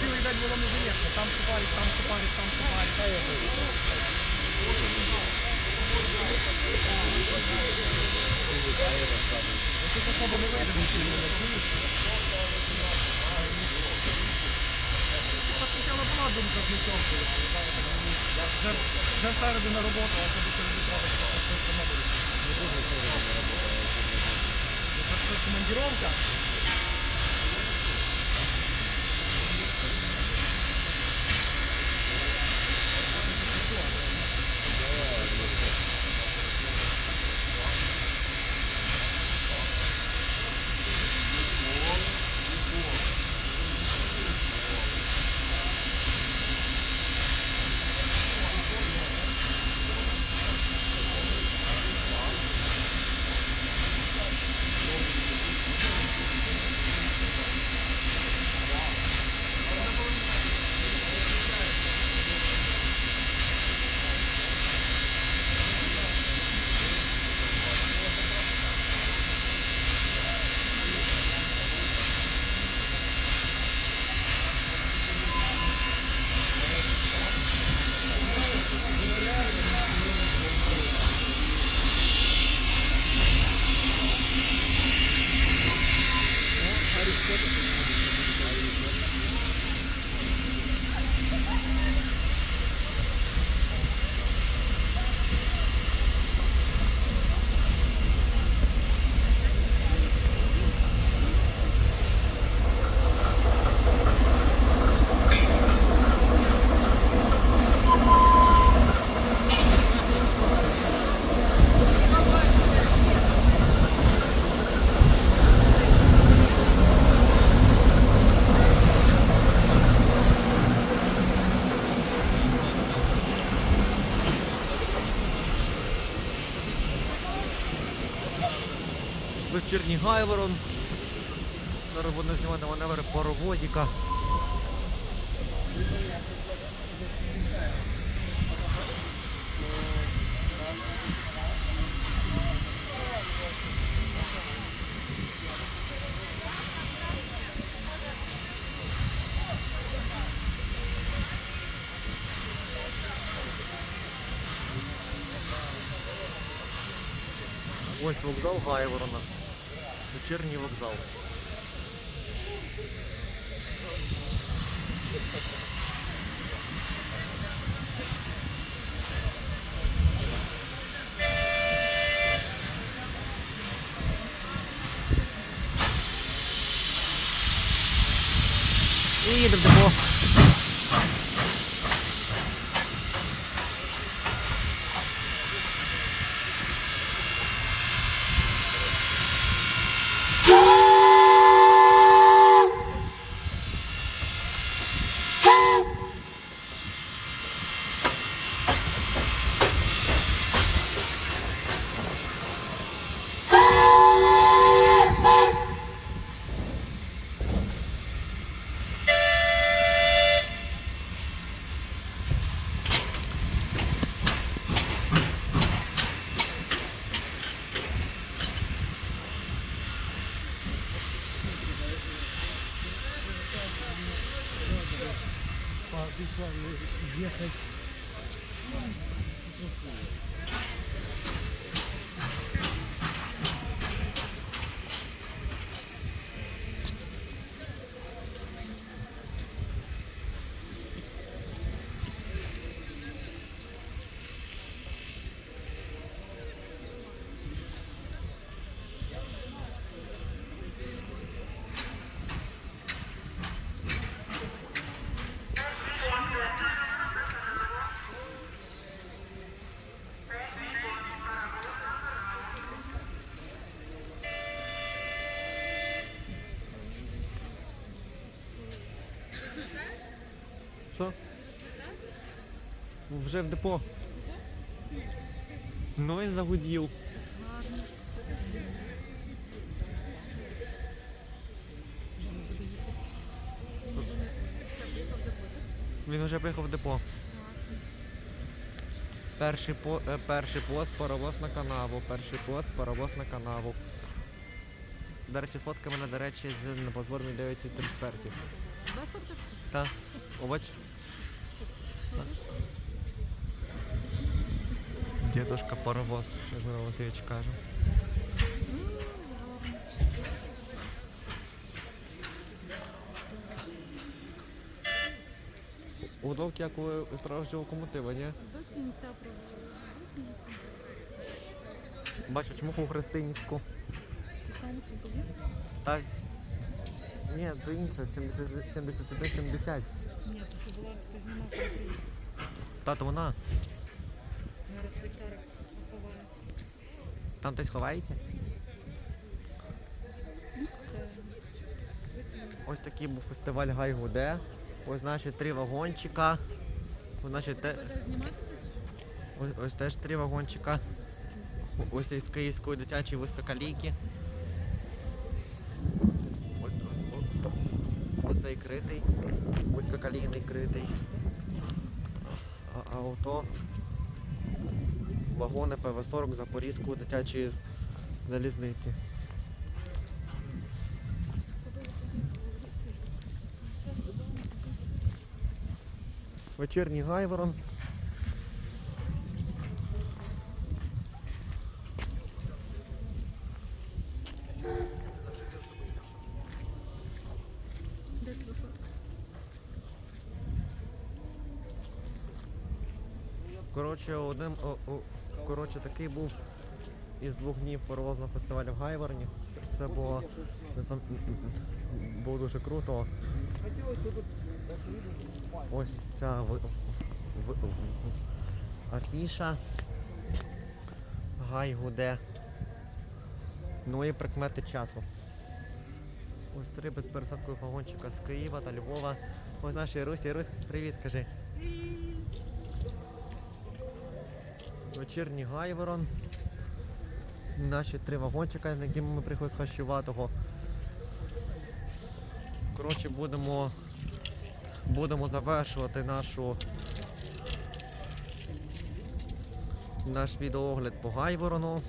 цілий день було не заємно. Там супарить, там супарить, там супарить. Тут особо не вийде, нічого не чуєш. Спочатку була думка з нічого. Вже, вже на роботу, а тоді через відправити, що це все буде. Не дуже на роботу. Це командировка. Вечірній Гайворон. Зараз будемо знімати маневри паровозика. Ось вокзал Гайворона. Вечірній вокзал. І їдемо в депо. Що? Вже в депо. Ну і загудів. Він вже приїхав в депо. Перший, по, е, перший пост паровоз на канаву. Перший пост паровоз на канаву. До речі, сфоткай мене, до речі, з на платформі 9 трансфертів. Висадка? Та, обач. Дідушка паровоз, як Микола Васильович каже. Удовки, як у стражі локомотива, ні? До кінця провели. Бачу, чому у Христинівську. Ти сам що тоді? Ні, то інше, 71-70. Ні, то що була, ти знімав приїхав. Тато вона, Зараз Вікторик ховається. там хтось ховається. Все. Ось такий був фестиваль Гай Гуде. Ось наші три вагончика. Ось наші те... Буде знімати ти? ось, ось теж три вагончика. Ось із Київської дитячої висококалійки. Оцей критий, висококалійний критий. А, а ото вагони ПВ-40 Запорізької дитячої залізниці. Вечірній гайворон. Коротше, одним о, о, коротше, такий був із двох днів паровозного фестивалю в Гайворні. Все, все було було дуже круто. Ось ця в, в, в- афіша. Гай гуде. Ну і прикмети часу. Ось три безпересадкових вагончика з Києва та Львова. Ось наші Русь, Русь, привіт, скажи. Вечірній Гайворон. Наші три вагончика, на якими ми приїхали з Хащуватого. Коротше, будемо, будемо завершувати нашу наш відеоогляд по Гайворону.